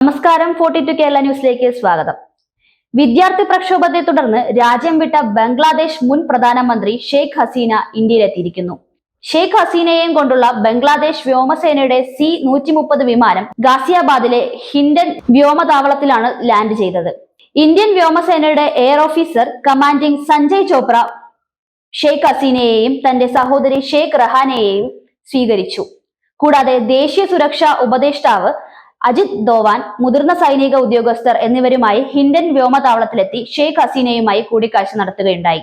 നമസ്കാരം forty to Kerala ന്യൂസിലേക്ക് സ്വാഗതം. വിദ്യാർത്ഥി പ്രക്ഷോഭത്തെ തുടർന്ന് രാജ്യം വിട്ട ബംഗ്ലാദേശ് മുൻ പ്രധാനമന്ത്രി ഷെയ്ഖ് ഹസീന ഇന്ത്യയിലെത്തിയിരിക്കുന്നു. ഷെയ്ഖ് ഹസീനയെയും കൊണ്ടുള്ള ബംഗ്ലാദേശ് വ്യോമസേനയുടെ സി നൂറ്റി മുപ്പത് വിമാനം ഗാസിയാബാദിലെ ഹിൻഡൻ വ്യോമതാവളത്തിലാണ് ലാൻഡ് ചെയ്തത്. ഇന്ത്യൻ വ്യോമസേനയുടെ air officer commanding Sanjay Chopra Sheikh ഹസീനയെയും തന്റെ സഹോദരി ഷെയ്ഖ് റഹാനെയെയും സ്വീകരിച്ചു. കൂടാതെ ദേശീയ സുരക്ഷാ ഉപദേഷ്ടാവ് അജിത് ദോവാൻ മുതിർന്ന സൈനിക ഉദ്യോഗസ്ഥർ എന്നിവരുമായി ഹിൻഡൻ വ്യോമതാവളത്തിലെത്തി ഷെയ്ഖ് ഹസീനയുമായി കൂടിക്കാഴ്ച നടത്തുകയുണ്ടായി.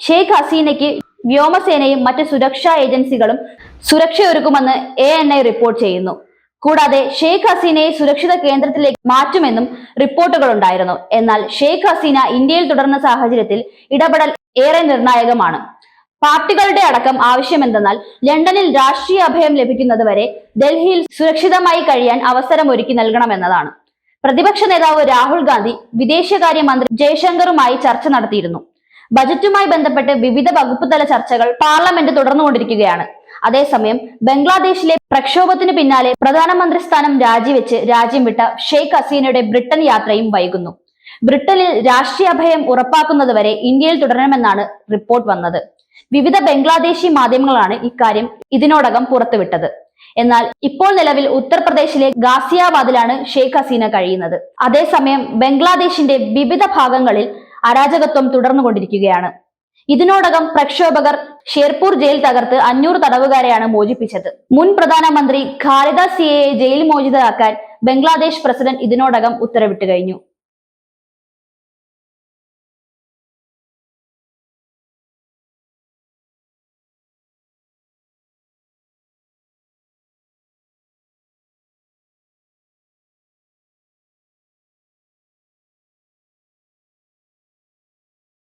ഷെയ്ഖ് ഹസീനയ്ക്ക് വ്യോമസേനയും മറ്റ് സുരക്ഷാ ഏജൻസികളും സുരക്ഷയൊരുക്കുമെന്ന് എ എൻ ഐ റിപ്പോർട്ട് ചെയ്യുന്നു. കൂടാതെ ഷെയ്ഖ് ഹസീനയെ സുരക്ഷിത കേന്ദ്രത്തിലേക്ക് മാറ്റുമെന്നും റിപ്പോർട്ടുകൾ ഉണ്ടായിരുന്നു എന്നാൽ ഷെയ്ഖ് ഹസീന ഇന്ത്യയിൽ തുടർന്ന സാഹചര്യത്തിൽ ഇടപെടൽ ഏറെ നിർണായകമാണ്. പാർട്ടികളുടെ അടക്കം ആവശ്യമെന്തെന്നാൽ ലണ്ടനിൽ രാഷ്ട്രീയ അഭയം ലഭിക്കുന്നത് വരെ ഡൽഹിയിൽ സുരക്ഷിതമായി കഴിയാൻ അവസരം ഒരുക്കി നൽകണമെന്നതാണ്. പ്രതിപക്ഷ നേതാവ് രാഹുൽ ഗാന്ധി വിദേശകാര്യമന്ത്രി ജയശങ്കറുമായി ചർച്ച നടത്തിയിരുന്നു. ബജറ്റുമായി ബന്ധപ്പെട്ട് വിവിധ വകുപ്പ് തല ചർച്ചകൾ പാർലമെന്റ് തുടർന്നുകൊണ്ടിരിക്കുകയാണ്. അതേസമയം ബംഗ്ലാദേശിലെ പ്രക്ഷോഭത്തിന് പിന്നാലെ പ്രധാനമന്ത്രി സ്ഥാനം രാജിവെച്ച് രാജ്യം വിട്ട ഷെയ്ഖ് ഹസീനയുടെ ബ്രിട്ടൻ യാത്രയും വൈകുന്നു. ബ്രിട്ടനിൽ രാഷ്ട്രീയ അഭയം ഉറപ്പാക്കുന്നതുവരെ ഇന്ത്യയിൽ തുടരണമെന്നാണ് റിപ്പോർട്ട് വന്നത്. വിവിധ ബംഗ്ലാദേശി മാധ്യമങ്ങളാണ് ഇക്കാര്യം ഇതിനോടകം പുറത്തുവിട്ടത്. എന്നാൽ ഇപ്പോൾ നിലവിൽ ഉത്തർപ്രദേശിലെ ഗാസിയാബാദിലാണ് ഷെയ്ഖ് ഹസീന കഴിയുന്നത്. അതേസമയം ബംഗ്ലാദേശിന്റെ വിവിധ ഭാഗങ്ങളിൽ അരാജകത്വം തുടർന്നുകൊണ്ടിരിക്കുകയാണ്. ഇതിനോടകം പ്രക്ഷോഭകർ ഷേർപൂർ ജയിൽ തകർത്ത് അഞ്ഞൂറ് തടവുകാരെയാണ് മോചിപ്പിച്ചത്. മുൻ പ്രധാനമന്ത്രി ഖാലിദ സിയയെ ജയിൽ മോചിതരാക്കാൻ ബംഗ്ലാദേശ് പ്രസിഡന്റ് ഇതിനോടകം ഉത്തരവിട്ട് കഴിഞ്ഞു.